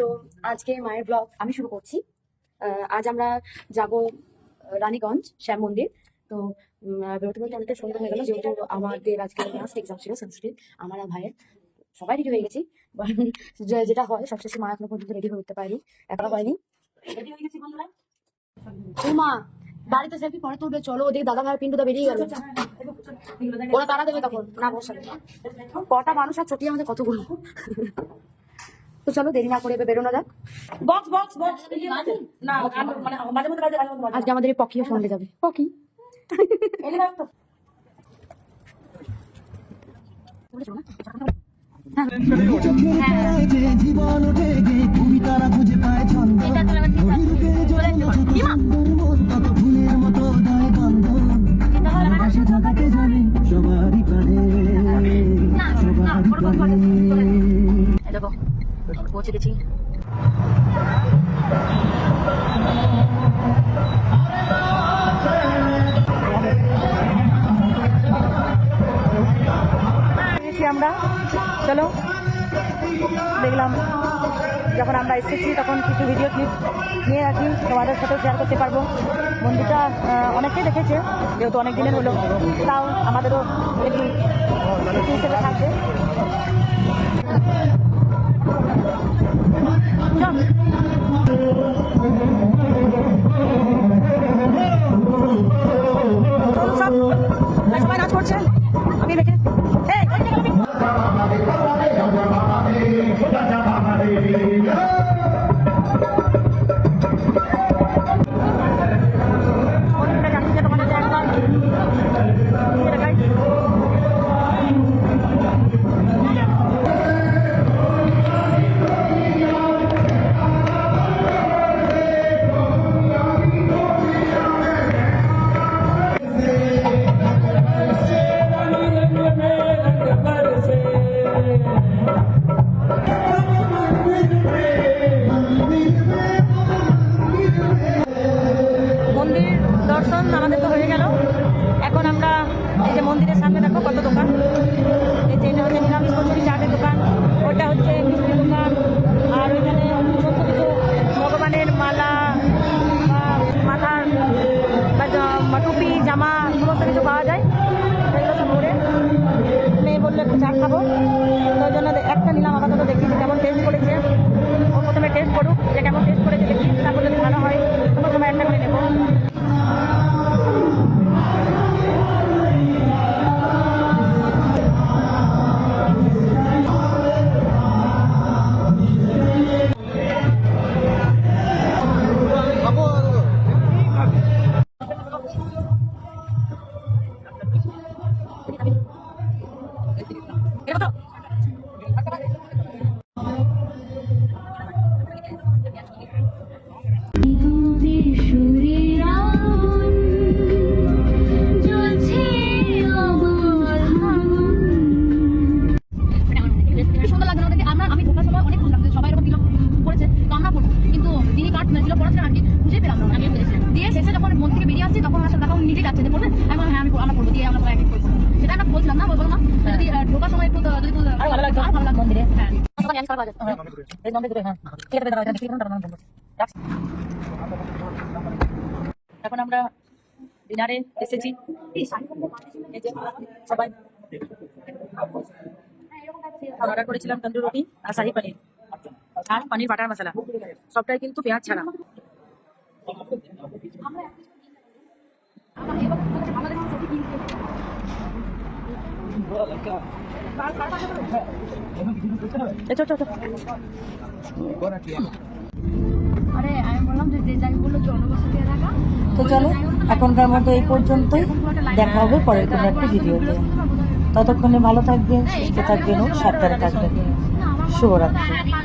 তো আজকে মায়ের ব্লগ আমি শুরু করছি। আজ আমরা যাব রানীগঞ্জ শ্যাম মন্দির। তো বেরোতে বেরোতে অনেকটা সন্ধ্যা হয়ে গেল যেহেতু আমাদের আজকে লাস্ট এক্সাম ছিল সংস্কৃত আমার ভাইয়ের সবাই রেডি হয়ে গেছি। যেটা হয় সবশেষে মা এখনও পর্যন্ত রেডি হয়ে উঠতে পারিনি এখনও হয়নি হয়ে মা বাড়িতে সেলফি পরে তুলবে চলো ওদিকে দাদা ভাইয়ের পিন্টুটা বেরিয়ে গেল। ওরা তারা দেবে তখন না বসে কটা মানুষ আর ছুটি আমাদের কতগুলো? তো চলো দেরি না করে এবার বেরোনো যাক। বক্স বক্স বক্স না মানে মাঝে মধ্যে মাঝে আজকে আমাদের পকিও সঙ্গে যাবে। পকি জীবন ওঠে গে কবিতারা খুঁজে পায় ছন্দ। পৌঁছে গেছি। আমরা। চলো, দেখলাম যখন আমরা এসেছি তখন কিছু ভিডিও ক্লিপ নিয়ে রাখি তোমাদের সাথে শেয়ার করতে পারব। মন্দিরটা অনেকেই দেখেছে, যেহেতু অনেক দিনের হলো, তাও আমাদেরও একটু হিসেবে থাকবে। پتہ جا پا ري চা খাব? পড়াচ্ছিলেন আর কি পেলাম না আমি দিয়ে শেষে যখন মন থেকে বেরিয়ে আসছি তখন আসলে তখন নিজে যাচ্ছে যে পড়বেন আমি বললাম, হ্যাঁ আমি আমরা পড়ব দিয়ে আমরা এক এক সেটা আমরা বলছিলাম না বলব না। যদি ঢোকার সময় একটু যদি ভালো লাগতো। ভালো লাগতো। মন্দিরে। হ্যাঁ। এখন আমরা ডিনারে এসেছি। সবাই। অর্ডার করেছিলাম তন্দুর রুটি আর শাহি পনির। আর পনির বাটার মশলা। সবটাই কিন্তু পেঁয়াজ ছাড়া। তো চলো এখনকার মতো এই পর্যন্তই। দেখা হবে পরের কোনো একটি ভিডিওতে ততক্ষণে ভালো থাকবেন সুস্থ থাকবেন ও সাবধানে থাকবেন। শুভরাত্রি।